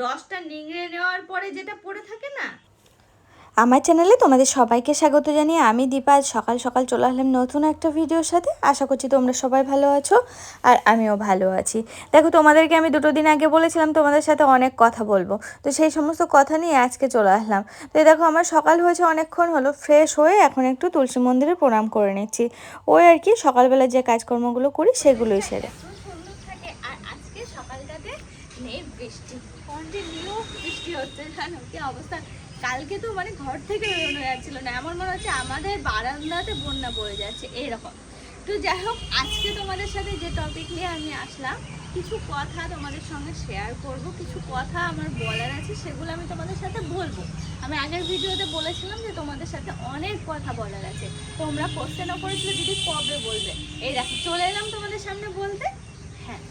রসটা নিংড়ে নেওয়ার পরে যেটা পড়ে থাকে না? আমার চ্যানেলে তোমাদের সবাইকে স্বাগত জানিয়ে আমি দীপা। আজ সকাল সকাল চলে আসলাম নতুন একটা ভিডিওর সাথে। আশা করছি তোমরা সবাই ভালো আছো আর আমিও ভালো আছি। দেখো, তোমাদেরকে আমি দুটো দিন আগে বলেছিলাম তোমাদের সাথে অনেক কথা বলব। তো সেই সমস্ত কথা নিয়ে আজকে চলে আসলাম। তো দেখো, আমার সকাল হয়েছে, অনেকক্ষণ হলো। ফ্রেশ হয়ে এখন একটু তুলসী মন্দিরে প্রণাম করে নিচ্ছি। ওই আর কি সকালবেলা যে কাজকর্মগুলো করি সেগুলোই সেরে এত সুন্দর থাকে আর আজকে সকালটাতে নেই বৃষ্টি কন্টিনিউ বৃষ্টি হচ্ছে জানো কি অবস্থা। কালকে তো মানে ঘর থেকে বেরোনো যাচ্ছিল না, এমন মনে হচ্ছে আমাদের বারান্দাতে বন্যা বয়ে যাচ্ছে এইরকম তো যাই হোক, আজকে তোমাদের সাথে যে টপিক নিয়ে আমি আসলাম, কিছু কথা তোমাদের সঙ্গে শেয়ার করব, কিছু কথা আমার বলার আছে, সেগুলো আমি তোমাদের সাথে বলব। আমি আগের ভিডিওতে বলেছিলাম যে তোমাদের সাথে অনেক কথা বলার আছে। তোমরা কোশ্চেনও করেছিলে, দিদি কবে বলবে? এই দেখো, চলে এলাম তোমাদের সামনে বলতে। হ্যাঁ।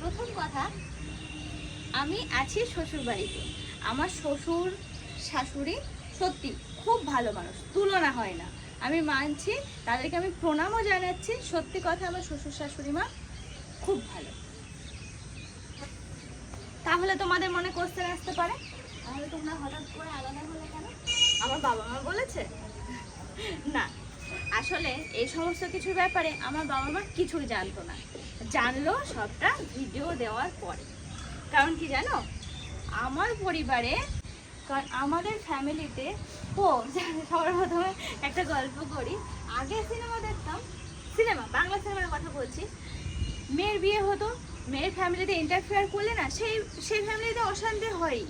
প্রথম কথা, আমি আছি শ্বশুর বাড়িতে আমার শ্বশুর, শাশুড়ি সত্যি খুব ভালো মানুষ, তুলনা হয় না। আমি মানছি, তাদেরকে আমি প্রণামও জানাচ্ছি, সত্যি কথা আমার শ্বশুর, শাশুড়ি মা খুব ভালো। তাহলে তোমাদের মনে কোশ্চেন আসতে পারে? তাহলে তোমরা হঠাৎ করে আলাদা হলে কেন? আমার বাবা মা বলেছে? না। আসলে এই সমস্ত কিছুর ব্যাপারে আমার বাবা মা কিছুই জানতো না। জানলো, সবটা ভিডিও দেওয়ার পরে। কারণ কি জানো? আমার পরিবারে কারণ আমাদের ফ্যামিলিতে, ও সবার প্রথমে একটা গল্প করি। আগে সিনেমা দেখতাম, সিনেমা, বাংলা সিনেমার কথা বলছি। মেয়ের বিয়ে হতো, মেয়ের ফ্যামিলিতে ইন্টারফেয়ার করলে না, সেই সেই ফ্যামিলিতে অশান্তি হয়ই।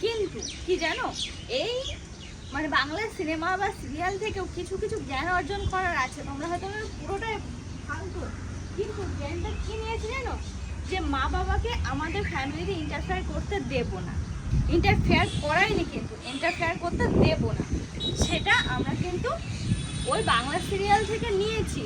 কিন্তু, কি জানো, এই মানে বাংলা সিনেমা বা সিরিয়াল থেকেও কিছু কিছু জ্ঞান অর্জন করার আছে। তোমরা হয়তো পুরোটাই ফালতু কিন্তু জ্ঞানটা কি নিয়েছি জানো? যে মা বাবাকে আমাদের ফ্যামিলিতে ইন্টারফেয়ার করতে দেব না। ইন্টারফেয়ার করাইনি কিন্তু ইন্টারফেয়ার করতে দেব না। সেটা আমরা কিন্তু ওই বাংলা সিরিয়াল থেকে নিয়েছি।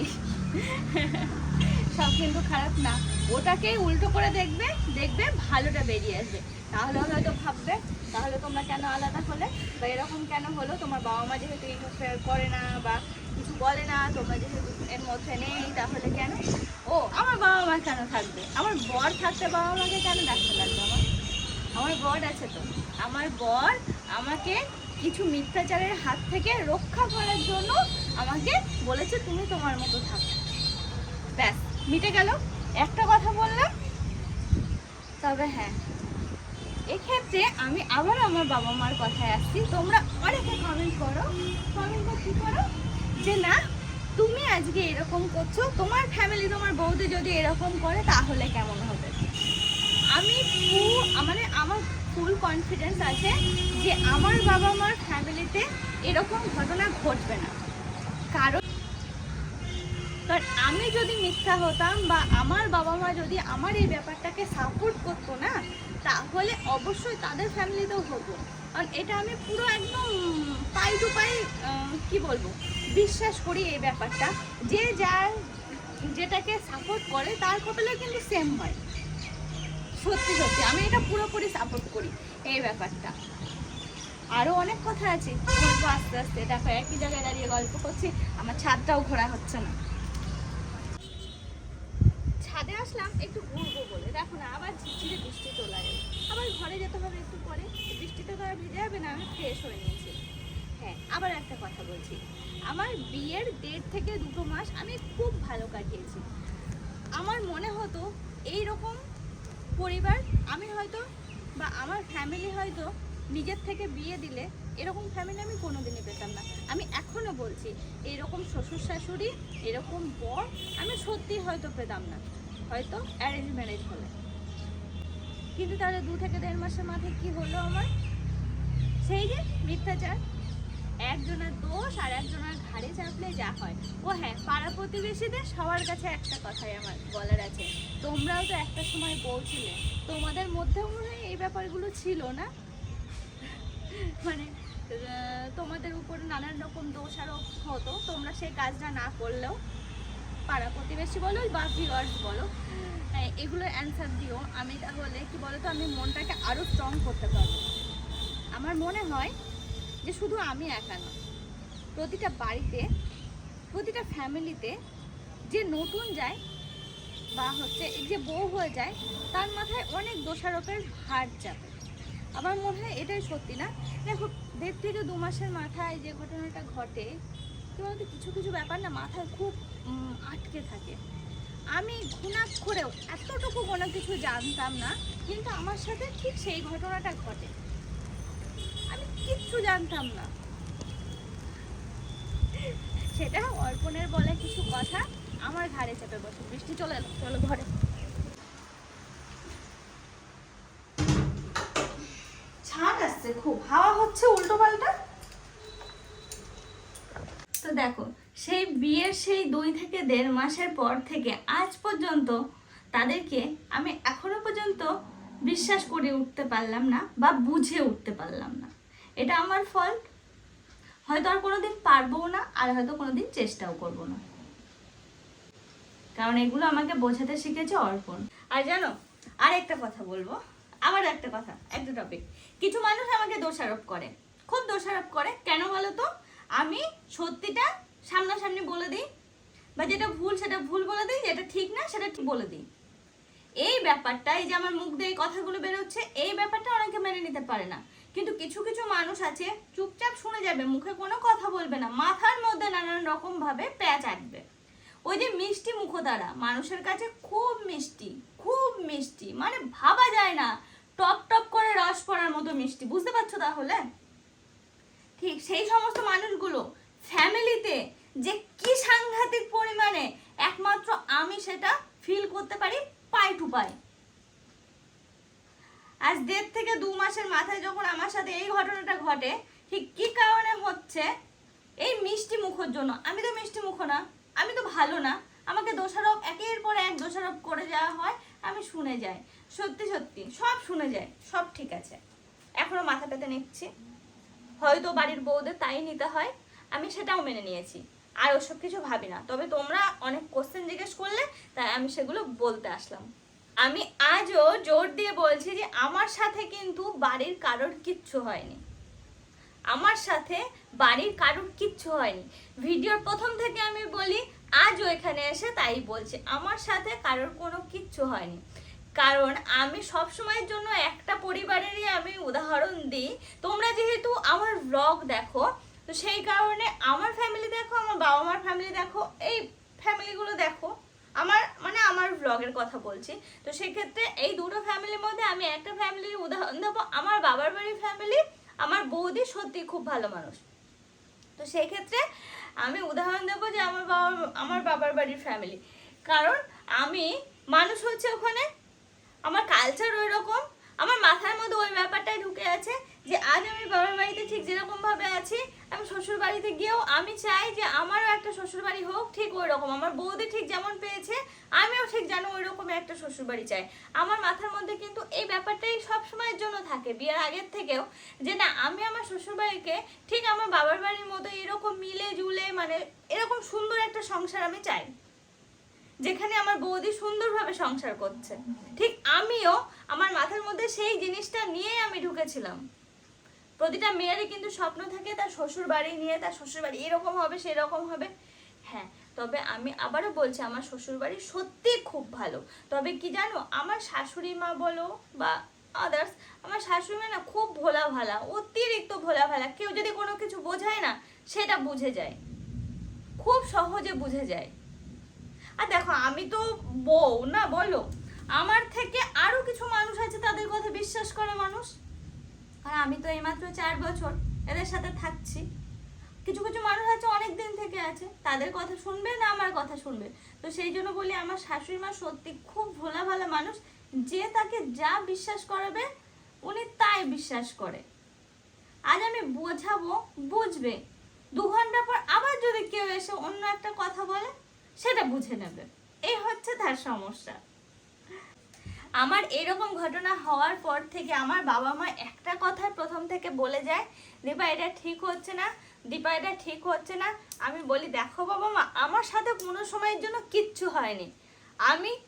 সব কিন্তু খারাপ না। ওটাকে উল্টো করে দেখবে দেখবে ভালোটা বেরিয়ে আসবে। তাহলে হয়তো ভাববে, তাহলে তোমরা কেন আলাদা হলে? বা এরকম কেন হলো? তোমার বাবা মা যেহেতু ইন্টারফেয়ার করে না বা বলে না, তোমরা যেহেতু এর মধ্যে নেই, তাহলে কেন? ও, আমার বাবা মা কেন থাকবে? আমার বর থাকতে বাবা মাকে কেন ডাকতে লাগবে আমার? আমার বর আছে তো। আমার বর আমাকে কিছু মিথ্যাচারের হাত থেকে রক্ষা করার জন্য আমাকে বলেছে, তুমি তোমার মতো থাকো। ব্যাস, মিটে গেল। একটা কথা বললাম। তবে হ্যাঁ এক্ষেত্রে আমি আবার আমার বাবা মার কথায় আসছি। তোমরা অনেকে কমেন্ট করো। কমেন্টে কি করো? যে না, তুমি আজকে এরকম করছ, তোমার ফ্যামিলি তোমার বৌদি যদি এরকম করে, তাহলে কেমন হবে? আমি মানে আমার ফুল কনফিডেন্স আছে যে আমার বাবা মার ফ্যামিলিতে এরকম ঘটনা ঘটবে না। কারণ কারণ আমি যদি মিথ্যা হতাম বা আমার বাবা মা যদি আমার এই ব্যাপারটাকে সাপোর্ট করতো না, তাহলে অবশ্যই তাদের ফ্যামিলিতেও হতো। কারণ এটা আমি পুরো একদম পাই টু পাই কি বলব? বিশ্বাস করি এই ব্যাপারটা। যে যার যেটাকে সাপোর্ট করে, তার কপালে কিন্তু সেম হয়। সত্যি সত্যি, আমি এটা পুরোপুরি সাপোর্ট করি এই ব্যাপারটা। আরও অনেক কথা আছে। বলব আস্তে আস্তে। দেখো, একই জায়গায় দাঁড়িয়ে গল্প করছি। আমার ছাদটাও ঘোরা হচ্ছে না। ছাদে আসলাম একটু ঘুরবো বলে। দেখো না, আবার ঝিরঝিরে বৃষ্টি চলে গেল আবার ঘরে যেতে হবে একটু পরে। বৃষ্টিতে তো আর ভিজে যাবে না, আমি ফ্রেশ হয়ে নিয়েছি। হ্যাঁ আবার একটা কথা বলছি। আমার বিয়ের দেড় থেকে দুটো মাস আমি খুব ভালো কাটিয়েছি। আমার মনে হতো এই রকম পরিবার আমি হয়তো বা আমার ফ্যামিলি হয়তো নিজের থেকে বিয়ে দিলে এরকম ফ্যামিলি আমি কোনোদিনই পেতাম না। আমি এখনও বলছি, এরকম শ্বশুর শাশুড়ি, এরকম বর আমি সত্যি হয়তো পেতাম না। হয়তো অ্যারেঞ্জ ম্যারেজ হলে। কিন্তু তাহলে দু থেকে দেড় মাসের মাথায় কি হলো আমার? সেই যে মিথ্যাচার। একজনের দোষ আর একজনের ঘাড়ে চাপলে যা হয়। ও হ্যাঁ পাড়া প্রতিবেশীদের সবার কাছে একটা কথাই আমার বলার আছে। তোমরাও তো একটা সময় বলছিলে তোমাদের মধ্যেও মনে হয় এই ব্যাপারগুলো ছিল না? মানে তোমাদের উপরে নানান রকম দোষ আরোপ হতো তোমরা সেই কাজটা না করলেও। পাড়া প্রতিবেশী বলো বা ভিউয়ার্স বলো হ্যাঁ, এগুলোর অ্যান্সার দিও। আমি তাহলে কি বলো তো আমি মনটাকে আরও স্ট্রং করতে পারব। আমার মনে হয় যে শুধু আমি একা নয় প্রতিটা বাড়িতে, প্রতিটা ফ্যামিলিতে যে নতুন যায় বা হচ্ছে যে বউ হয়ে যায়, তার মাথায় অনেক দোষারোপের হার যাবে। আমার মনে হয় এটাই সত্যি না। দেখো, দেড় থেকে দু মাসের মাথায় যে ঘটনাটা ঘটে কি বলতো কিছু কিছু ব্যাপার না মাথায় খুব আটকে থাকে। আমি ঘুণাক্ষরেও এতটুকু কোনো কিছু জানতাম না, কিন্তু আমার সাথে ঠিক সেই ঘটনাটা ঘটে। আমি কিচ্ছু জানতাম না। সেটা অর্পণের বলে কিছু কথা আমার ঘাড়ে চেপে বসে। বৃষ্টি চলে এলো চলো ঘরে। ছাদ আসছে খুব হাওয়া হচ্ছে উল্টো পাল্টা। তো দেখো সেই বিয়ের সেই দুই থেকে দেড় মাসের পর থেকে আজ পর্যন্ত তাদেরকে আমি এখনও পর্যন্ত বিশ্বাস করে উঠতে পারলাম না বা বুঝে উঠতে পারলাম না। এটা আমার ফল্ট হয়তো আর কোনোদিন পারব না, আর হয়তো কোনোদিন চেষ্টাও করব না। কারণ এগুলো আমাকে বোঝাতে শিখেছে অর্পণ। আর জানো, আর একটা কথা বলব আবার একটা কথা, একটা টপিক কিছু মানুষ আমাকে দোষারোপ করে। খুব দোষারোপ করে। কেন বলো তো? আমি সত্যিটা সামনাসামনি বলে দিই, বা যেটা ভুল সেটা ভুল বলে দিই, যেটা ঠিক না সেটা ঠিক বলে দিই। এই ব্যাপারটা এই যে আমার মুখ দিয়ে কথাগুলো বেরোচ্ছে, এই ব্যাপারটা অনেকে মেনে নিতে পারে না। কিন্তু কিছু কিছু মানুষ আছে, চুপচাপ শুনে যাবে, মুখে কোনো কথা বলবে না, মাথার মধ্যে নানান রকম ভাবে প্যাঁচ আঁকবে ওই যে মিষ্টি মুখতারা মানুষের কাছে খুব মিষ্টি খুব মিষ্টি মানে ভাবা যায় না, টপ টপ করে রস পড়ার মতো মিষ্টি, বুঝতে পারছ তাহলে? ঠিক সেই সমস্ত মানুষগুলো ফ্যামিলিতে যে কি সাংঘাতিক পরিমাণে একমাত্র আমি সেটা ফিল করতে পারি পাই টু পাই। আজ দেড় থেকে দু মাসের মাথায় যখন আমার সাথে এই ঘটনাটা ঘটে, ঠিক কি কারণে হচ্ছে? এই মিষ্টি মুখের জন্য। আমি তো মিষ্টি মুখ না, আমি তো ভালো না। আমাকে দোষারোপ, একের পর এক দোষারোপ করে যাওয়া হয়, আমি শুনে যাই। সত্যি সত্যি, সব শুনে যাই, সব ঠিক আছে। এখনও মাথা পেতে নিচ্ছি। হয়তো বাড়ির বউদের তাই নিতে হয়, আমি সেটাও মেনে নিয়েছি। আর ওসব কিছু ভাবি না। তবে তোমরা অনেক কোশ্চেন জিজ্ঞেস করলে, তাই আমি সেগুলো বলতে আসলাম। আমি আজও জোর দিয়ে বলছি যে আমার সাথে কিন্তু বাড়ির কারোর কিচ্ছু হয়নি। আমার সাথে বাড়ির কারোর কিচ্ছু হয়নি। ভিডিওর প্রথম থেকে আমি বলি, আজও এখানে এসে তাই বলছি, আমার সাথে কারোর কোনো কিচ্ছু হয়নি। কারণ আমি সব সময়ের জন্য একটা পরিবারেরই আমি উদাহরণ দিই। তোমরা যেহেতু আমার ব্লগ দেখো, তো সেই কারণে আমার ফ্যামিলি দেখো, আমার বাবা মার ফ্যামিলি দেখো, এই ফ্যামিলিগুলো দেখো। আমার মানে আমার ব্লগের কথা বলছি। তো সেক্ষেত্রে এই দুটো ফ্যামিলির মধ্যে আমি একটা ফ্যামিলির উদাহরণ দেবো। আমার বাবার বাড়ির ফ্যামিলি আমার বৌদি সত্যি খুব ভালো মানুষ। তো সেই ক্ষেত্রে আমি উদাহরণ দেবো যে আমার বাবা আমার বাবার বাড়ির ফ্যামিলি কারণ আমি মানুষ হচ্ছে ওখানে। আমার কালচার ওই রকম আমার মাথার মধ্যে ওই ব্যাপারটাই ঢুকে আছে যে আজ আমি বাবার বাড়িতে ঠিক যেরকম ভাবে আছি, আমি শ্বশুর বাড়িতে গিয়েও আমি চাই যে আমারও একটা শ্বশুর বাড়ি হোক, ঠিক ওই রকম। আমার বৌদি ঠিক যেমন পেয়েছে, আমিও ঠিক যেন ওই রকম একটা শ্বশুর বাড়ি চাই। আমার মাথার মধ্যে কিন্তু এই ব্যাপারটাই সব সময়ের জন্য থাকে, বিয়ের আগের থেকেও, যে না, আমি আমার শ্বশুর বাড়িকে ঠিক আমার বাবার বাড়ির মতো এরকম মিলে জুলে মানে এরকম সুন্দর একটা সংসার আমি চাই। যেখানে আমার বৌদি সুন্দরভাবে সংসার করছে। ঠিক আমিও আমার মাথার মধ্যে সেই জিনিসটা নিয়ে আমি ঢুকেছিলাম। প্রতিটা মেয়েরই কিন্তু স্বপ্ন থাকে তার শ্বশুর বাড়ি নিয়ে, তার শ্বশুর বাড়ি এরকম হবে, সেরকম হবে। হ্যাঁ তবে আমি আবারও বলছি, আমার শ্বশুর বাড়ি সত্যি খুব ভালো। তবে কি জানো, আমার শাশুড়ি মা বলো বা আদার্স আমার শাশুড়ি মা না খুব ভোলা ভালা অতিরিক্ত ভোলা ভালা কেউ যদি কোনো কিছু বোঝায় না, সেটা বুঝে যায়। খুব সহজে বুঝে যায়। আর দেখো, আমি তো বউ, না বলো? আমার থেকে আরও কিছু মানুষ আছে তাদের কথা বিশ্বাস করে মানুষ। আর আমি তো এইমাত্র চার বছর এদের সাথে থাকছি। কিছু কিছু মানুষ আছে অনেক দিন থেকে আছে, তাদের কথা শুনবে না আমার কথা শুনবে। তো সেই জন্য বলি আমার শাশুড়ি মা সত্যি খুব ভোলা ভালো মানুষ, যে তাকে যা বিশ্বাস করাবে, উনি তাই বিশ্বাস করে। আজ আমি বোঝাবো, বুঝবে। দু ঘণ্টা পর আবার যদি কেউ এসে অন্য একটা কথা বলে, সেটা বুঝে নেবে। এই হচ্ছে তার সমস্যা। আমার এরকম ঘটনা হওয়ার পর থেকে আমার বাবা মা একটা কথা প্রথম থেকে বলে যায়, দীপা, এটা ঠিক হচ্ছে না। দীপা, এটা ঠিক হচ্ছে না। আমি বলি, দেখো বাবা মা, আমার সাথে কোনো সময়ের জন্য কিচ্ছু হয়নি। আমি,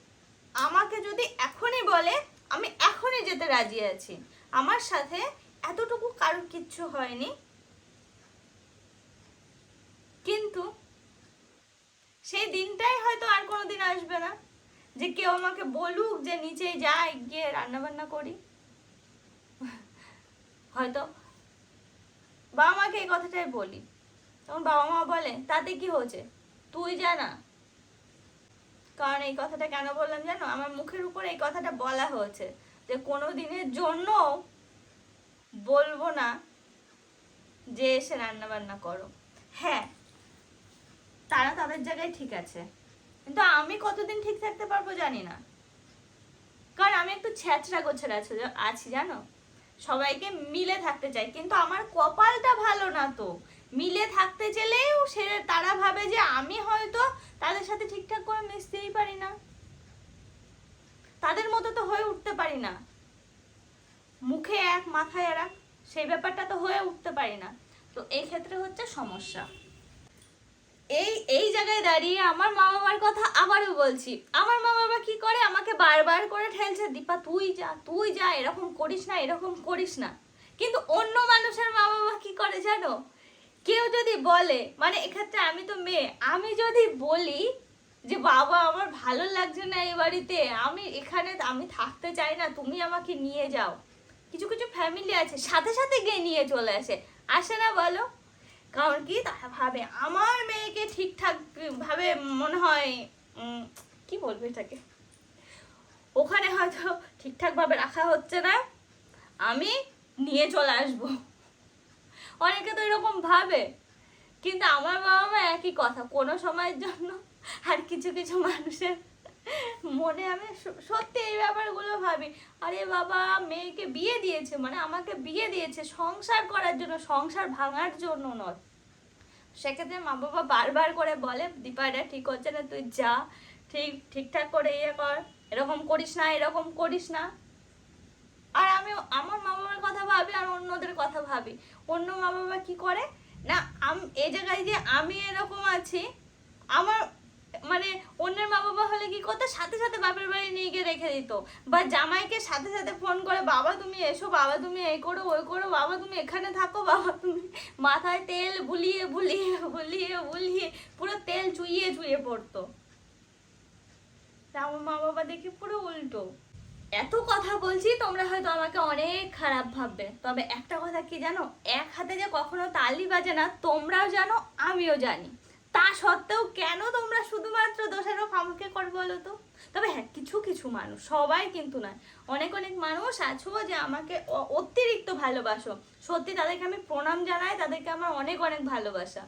আমাকে যদি এখনই বলে, আমি এখনই যেতে রাজি আছি। আমার সাথে এতটুকু কারোর কিচ্ছু হয়নি। কিন্তু সেই দিনটাই হয়তো আর কোনো দিন আসবে না। যে কেউ আমাকে বলুক যে নিচে যাই, গিয়ে রান্না বান্না করি। হয়তো বাবা মাকে এই কথাটাই বলি। তখন বাবা মা বলে, তাতে কি হয়েছে? তুই জানা? কারণ এই কথাটা কেন বললাম জানো? আমার মুখের উপর এই কথাটা বলা হয়েছে যে কোনো দিনের জন্য বলব না যে এসে রান্না বান্না করো। হ্যাঁ তারা তাদের জায়গায় ঠিক আছে। কিন্তু আমি কতদিন ঠিক থাকতে পারব জানি না। কারণ আমি একটু ছ্যাচড়া গোছড়া আছে জানো? সবাইকে মিলে থাকতে চাই, কিন্তু আমার কপালটা ভালো না তো। মিলে থাকতে চাইলেও সে তারা ভাবে যে আমি হয়তো তাদের সাথে ঠিকঠাক করে মিশতেই পারি না। তাদের মতো তো হয়ে উঠতে পারি না। মুখে এক মাথায় এক, সেই ব্যাপারটা তো হয়ে উঠতে পারি না। তো এই ক্ষেত্রে হচ্ছে সমস্যা। এই এই জায়গায় দাঁড়িয়ে আমার মা বাবার কথা আবারও বলছি। আমার মা বাবা কি করে? আমাকে বারবার করে ঠেলছে, দীপা, তুই যা তুই যা, এরকম করিস না, এরকম করিস না। কিন্তু অন্য মানুষের মা বাবা কি করে জানো? কেউ যদি বলে মানে এক্ষেত্রে আমি তো মেয়ে, আমি যদি বলি যে, বাবা, আমার ভালো লাগছে না এই বাড়িতে, আমি এখানে, আমি থাকতে চাই না, তুমি আমাকে নিয়ে যাও। কিছু কিছু ফ্যামিলি আছে, সাথে সাথে গিয়ে নিয়ে চলে আসে। আসে না বলো? কারণ কি? তারা ভাবে, আমার মেয়েকে ঠিকঠাক ভাবে মনে হয় কি বলব এটাকে? ওখানে হয়তো ঠিকঠাক ভাবে রাখা হচ্ছে না, আমি নিয়ে চলে আসব। অনেকে তো এরকম ভাবে, কিন্তু আমার বাবা মা একই কথা, কোনো সময়ের জন্য আর কিছু কিছু মানুষের মনে আমি সত্যি এই ব্যাপারগুলো ভাবি। আরে বাবা, মেয়েকে বিয়ে দিয়েছে মানে আমাকে বিয়ে দিয়েছে সংসার করার জন্য, সংসার ভাঙার জন্য নয়। সেক্ষেত্রে মা বাবা বারবার করে বলে, দীপা, এটা ঠিক হচ্ছে না, তুই যা, ঠিক, ঠিকঠাক করে ইয়ে কর, এরকম করিস না, এরকম করিস না। আর আমি, আমার মা বাবার কথা ভাবি আর অন্যদের কথা ভাবি। অন্য মা বাবা কি করে? না এই জায়গায় যে আমি এরকম আছি, আমার মানে অন্যের মা বাবা হলে কি করতো? সাথে সাথে বাপের বাড়ি নিয়ে গিয়ে রেখে দিত। বা জামাইকে সাথে সাথে ফোন করে, বাবা তুমি এসো, বাবা তুমি এই করো, ওই করো, বাবা তুমি এখানে থাকো, বাবা তুমি মাথায় তেল বুলিয়ে বুলিয়ে বুলিয়ে বুলিয়ে পুরো তেল চুইয়ে চুইয়ে পড়তো। আমার মা বাবা দেখি পুরো উল্টো। এত কথা বলছি, তোমরা হয়তো আমাকে অনেক খারাপ ভাববে। তবে একটা কথা কি জানো? এক হাতে যে কখনো তালি বাজে না, তোমরাও জানো, আমিও জানি। তা সত্ত্বেও কেন তোমরা শুধুমাত্র দোষারোপ আমাকে কর বলো তো? তবে হ্যাঁ কিছু কিছু মানুষ, সবাই কিন্তু নয়। অনেক অনেক মানুষ আছো যে আমাকে অতিরিক্ত ভালোবাসো। সত্যি তাদেরকে আমি প্রণাম জানাই, তাদেরকে আমার অনেক অনেক ভালোবাসা।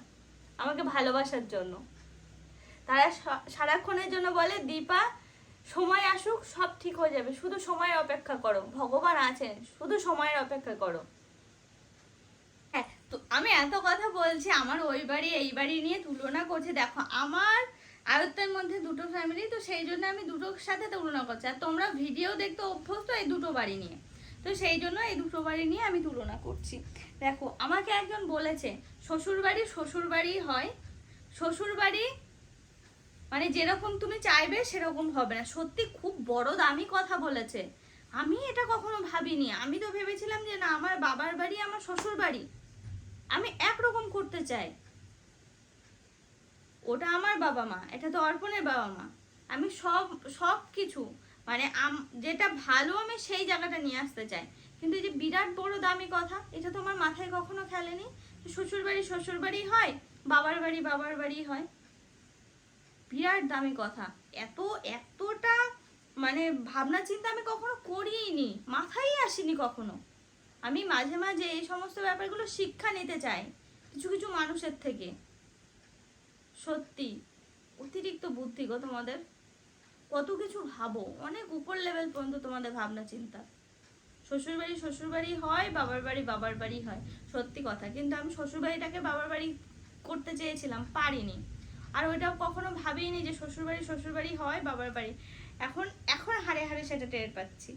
আমাকে ভালোবাসার জন্য। তারা সারাক্ষণের জন্য বলে, দীপা, সময় আসুক, সব ঠিক হয়ে যাবে। শুধু সময়ের অপেক্ষা করো। ভগবান আছেন, শুধু সময়ের অপেক্ষা করো। তো আমি এত কথা বলছি, আমার ওই বাড়ি, এই বাড়ি নিয়ে তুলনা করছে। দেখো, আমার আয়ত্তের মধ্যে দুটো ফ্যামিলি তো সেই জন্য আমি দুটোর সাথে তুলনা করছি। আর তোমরা ভিডিও দেখতে অভ্যস্ত এই দুটো বাড়ি নিয়ে। তো সেই জন্য এই দুটো বাড়ি নিয়ে আমি তুলনা করছি। দেখো, আমাকে একজন বলেছে, শ্বশুর বাড়ি শ্বশুর বাড়ি হয়। শ্বশুর বাড়ি মানে যেরকম তুমি চাইবে, সেরকম হবে না। সত্যি খুব বড় দামি কথা বলেছে। আমি এটা কখনো ভাবিনি। আমি তো ভেবেছিলাম যে, না, আমার বাবার বাড়ি আমার শ্বশুর বাড়ি। আমি একরকম করতে চাই। ওটা আমার বাবা মা, এটা তো অর্পণের বাবা মা। আমি সব সব কিছু মানে যেটা ভালো আমি সেই জায়গাটা নিয়ে আসতে চাই। কিন্তু এই যে বিরাট বড় দামি কথা, এটা তো আমার মাথায় কখনো খেলেনি শ্বশুর বাড়ি শ্বশুর বাড়ি হয়, বাবার বাড়ি বাবার বাড়ি হয়। বিরাট দামি কথা। এত, এতটা মানে ভাবনা চিন্তা আমি কখনো করিনি মাথায় আসিনি কখনো। আমি মাঝে মাঝে এই সমস্ত ব্যাপারগুলো শিক্ষা নিতে চাই কিছু কিছু মানুষের থেকে। সত্যি, অতিরিক্ত বুদ্ধি গো তোমাদের। কত কিছু ভাবো, অনেক উপর লেভেল পর্যন্ত তোমাদের ভাবনা চিন্তা। শ্বশুরবাড়ি শ্বশুরবাড়ি হয়, বাবার বাড়ি বাবার বাড়ি হয়, সত্যি কথা। কিন্তু আমি শ্বশুরবাড়িটাকে বাবার বাড়ি করতে চেয়েছিলাম, পারিনি। আর ওইটাও কখনো ভাবিনি যে শ্বশুরবাড়ি শ্বশুরবাড়ি হয়, বাবার বাড়ি। এখন এখন হারে হারে সেটা টের পাচ্ছি।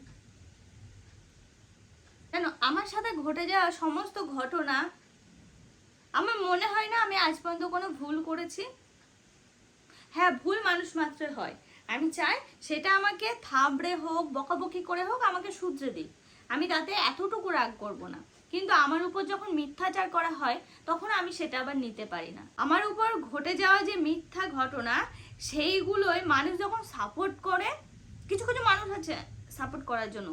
জানো আমার সাথে ঘটে যাওয়া সমস্ত ঘটনা আমার মনে হয় না আমি আজ পর্যন্ত কোনো ভুল করেছি। হ্যাঁ ভুল মানুষ মাত্র হয়। আমি চাই সেটা আমাকে থাবড়ে হোক, বকাবকি করে হোক, আমাকে শুধরে দিই আমি তাতে এতটুকু রাগ করব না। কিন্তু আমার উপর যখন মিথ্যাচার করা হয়, তখন আমি সেটা আবার নিতে পারি না। আমার উপর ঘটে যাওয়া যে মিথ্যা ঘটনা, সেইগুলোই মানুষ যখন সাপোর্ট করে, কিছু কিছু মানুষ আছে সাপোর্ট করার জন্য।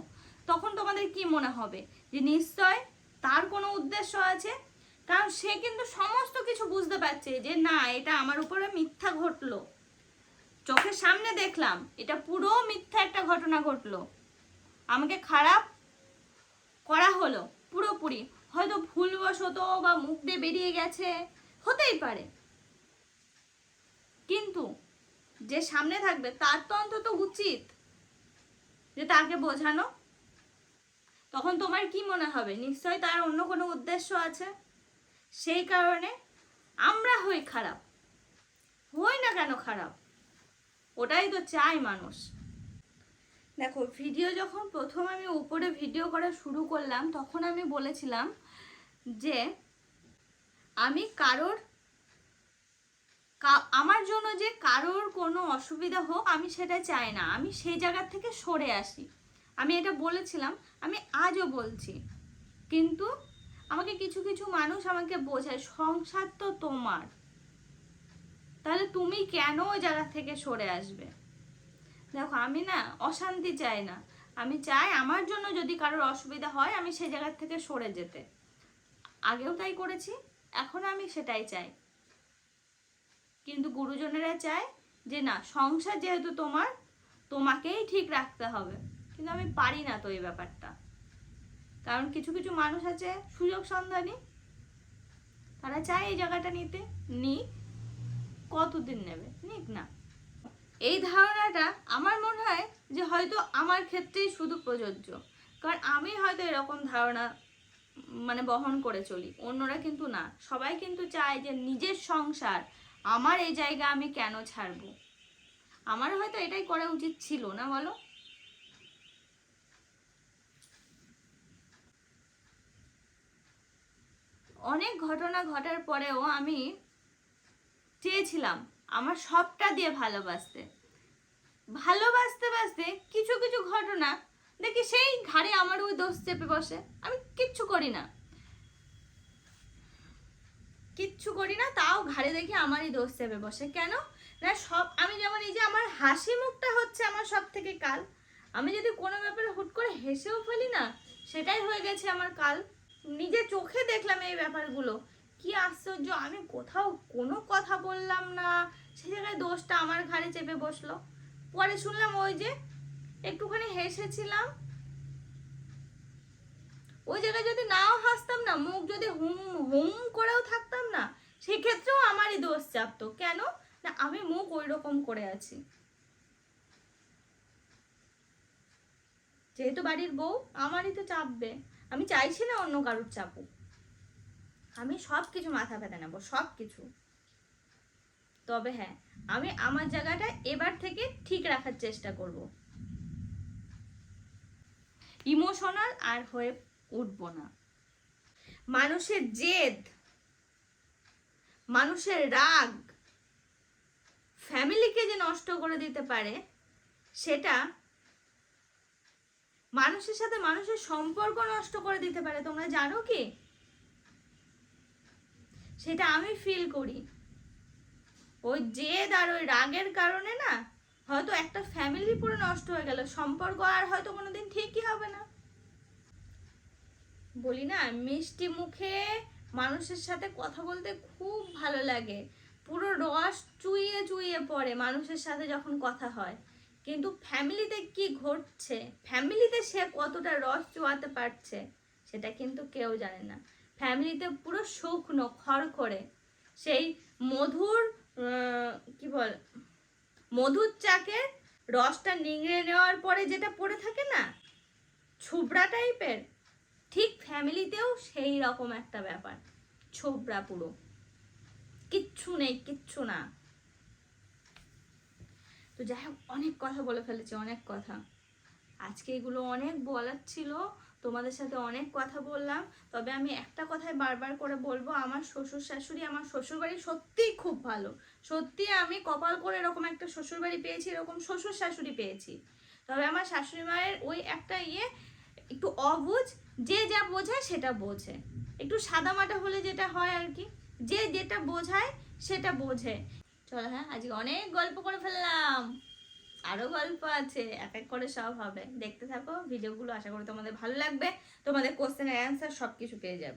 তখন তোমাদের কি মনে হবে? যে নিশ্চয় তার কোনো উদ্দেশ্য আছে? কারণ সে কিন্তু সমস্ত কিছু বুঝতে পারছে যে না, এটা আমার উপরে মিথ্যা ঘটলো। চোখের সামনে দেখলাম, এটা পুরো মিথ্যা একটা ঘটনা ঘটলো। আমাকে খারাপ করা হলো পুরোপুরি। হয়তো ভুলবশত বা মুখ দিয়ে বেরিয়ে গেছে, হতেই পারে। কিন্তু যে সামনে থাকবে, তার তো অন্তত উচিত যে তাকে বোঝানো। তখন তোমার কি মনে হবে? নিশ্চয়ই তার অন্য কোনো উদ্দেশ্য আছে? সেই কারণে আমরা হই খারাপ। হই না কেন খারাপ? ওটাই তো চাই মানুষ। দেখো ভিডিও যখন প্রথম আমি উপরে ভিডিও করা শুরু করলাম, তখন আমি বলেছিলাম যে আমি কারোর আমার জন্য যে কারোর কোনো অসুবিধা হোক, আমি সেটা চাই না। আমি সেই জায়গা থেকে সরে আসি। আমি এটা বলেছিলাম, আমি আজও বলছি। কিন্তু আমাকে কিছু কিছু মানুষ আমাকে বোঝায়, সংসার তো তোমার। তাহলে তুমি কেন ওই জায়গা থেকে সরে আসবে? দেখো, আমি না অশান্তি চাই না। আমি চাই আমার জন্য যদি কারোর অসুবিধা হয়, আমি সেই জায়গা থেকে সরে যেতে। আগেও তাই করেছি, এখন আমি সেটাই চাই। কিন্তু গুরুজনেরা চায় যে, না, সংসার যেহেতু তোমার, তোমাকেই ঠিক রাখতে হবে। কিন্তু আমি পারি না তো এই ব্যাপারটা। কারণ কিছু কিছু মানুষ আছে, সুযোগ সন্ধানী, তারা চায় এই জায়গাটা নিতে। নিক, কতদিন নেবে? নিক না। এই ধারণাটা আমার মনে হয় যে হয়তো আমার ক্ষেত্রেই শুধু প্রযোজ্য। কারণ আমি হয়তো এরকম ধারণা মানে বহন করে চলি। অন্যরা কিন্তু না। সবাই কিন্তু চায় যে নিজের সংসার, আমার এই জায়গা আমি কেন ছাড়বো? আমার হয়তো এটাই করা উচিত ছিল না বলো? অনেক ঘটনা ঘটার পরেও আমি চেয়েছিলাম আমার সবটা দিয়ে ভালোবাসতে। ভালোবাসতে বাসতে কিছু কিছু ঘটনা দেখি সেই ঘাড়ে আমার ওই দোষ চেপে বসে। আমি কিচ্ছু করি না। কিচ্ছু করি না, তাও ঘাড়ে দেখি আমারই দোষ চেপে বসে। কেন? না, সব আমি যেমন এই যে আমার হাসি মুখটা হচ্ছে আমার সব থেকে কাল। আমি যদি কোনো ব্যাপারে হুট করে হেসেও ফেলি না, সেটাই হয়ে গেছে আমার কাল। চোখে দেখলাম এই ব্যাপারগুলো। কি আশ্চর্য, আমি কোথাও কোনো কথা বললাম না। সে জায়গায় দোষটা আমার ঘাড়ে চেপে বসল। পরে শুনলাম ওই যে একটুখানি হেসেছিলাম। ওই জায়গায় যদি নাও হাসতাম না, মুখ যদি হুম হুম করেও থাকতাম না, সেক্ষেত্রেও আমারই দোষ চাপতো কেন? না, আমি মুখ ওই রকম করে আছি। যেহেতু বাড়ির বউ, আমারই তো চাপবে। আমি চাইছি না অন্য কারোর চাপুক আমি সব কিছু মাথা ব্যথা নেব সব কিছু তবে হ্যাঁ আমি আমার জায়গাটা এবার থেকে ঠিক রাখার চেষ্টা করব। ইমোশনাল আর হয়ে উঠব না। মানুষের জেদ, মানুষের রাগ, ফ্যামিলিকে যে নষ্ট করে দিতে পারে, সেটা মানুষের সাথে মানুষের সম্পর্ক নষ্ট করে দিতে পারে, তোমরা জানো কি? সেটা আমি ফিল করি। ওই জেদ আর ওই রাগের কারণে না, হয়তো একটা ফ্যামিলি পুরো নষ্ট হয়ে গেল, সম্পর্ক আর হয়তো কোনোদিন ঠিকই হবে না। বলি না, মিষ্টি মুখে মানুষের সাথে কথা বলতে খুব ভালো লাগে। পুরো রস চুইয়ে চুইয়ে পড়ে মানুষের সাথে যখন কথা হয়। কিন্তু ফ্যামিলিতে কি ঘটছে? ফ্যামিলিতে সে কতটা রস চোয়াতে পারছে সেটা কিন্তু কেউ জানে না। ফ্যামিলিতে পুরো শুকনো, খড়খড়ে। সেই মধুর কি বল, মধুর চাকে রসটা নিংড়ে নেওয়ার পরে যেটা পড়ে থাকে না, ছুবড়া টাইপের, ঠিক ফ্যামিলিতেও সেই রকম একটা ব্যাপার। ছোবড়া পুরো। কিচ্ছু নেই, কিচ্ছু না। তো যাই হোক, অনেক কথা বলে ফেলেছি, অনেক কথা। আজকে এগুলো অনেক বলার ছিল, তোমাদের সাথে অনেক কথা বললাম। তবে আমি একটা কথাই বারবার করে বলব, আমার শ্বশুর শাশুড়ি আমার শ্বশুর বাড়ি সত্যিই খুব ভালো। সত্যি আমি কপাল করে এরকম একটা শ্বশুর বাড়ি পেয়েছি, এরকম শ্বশুর শাশুড়ি পেয়েছি। তবে আমার শাশুড়ি মায়ের ওই একটা ইয়ে একটু অবুঝ, যে যা বোঝায় সেটা বোঝে। একটু সাদামাটা হলে যেটা হয় আর কি, যে যেটা বোঝায় সেটা বোঝে। চলো হ্যাঁ আজকে অনেক গল্প করে ফেললাম। আরও গল্প আছে, এক এক করে সব হবে। দেখতে থাকো ভিডিওগুলো আশা করি তোমাদের ভালো লাগবে। তোমাদের কোশ্চেনের অ্যান্সার সব কিছু পেয়ে যাবে।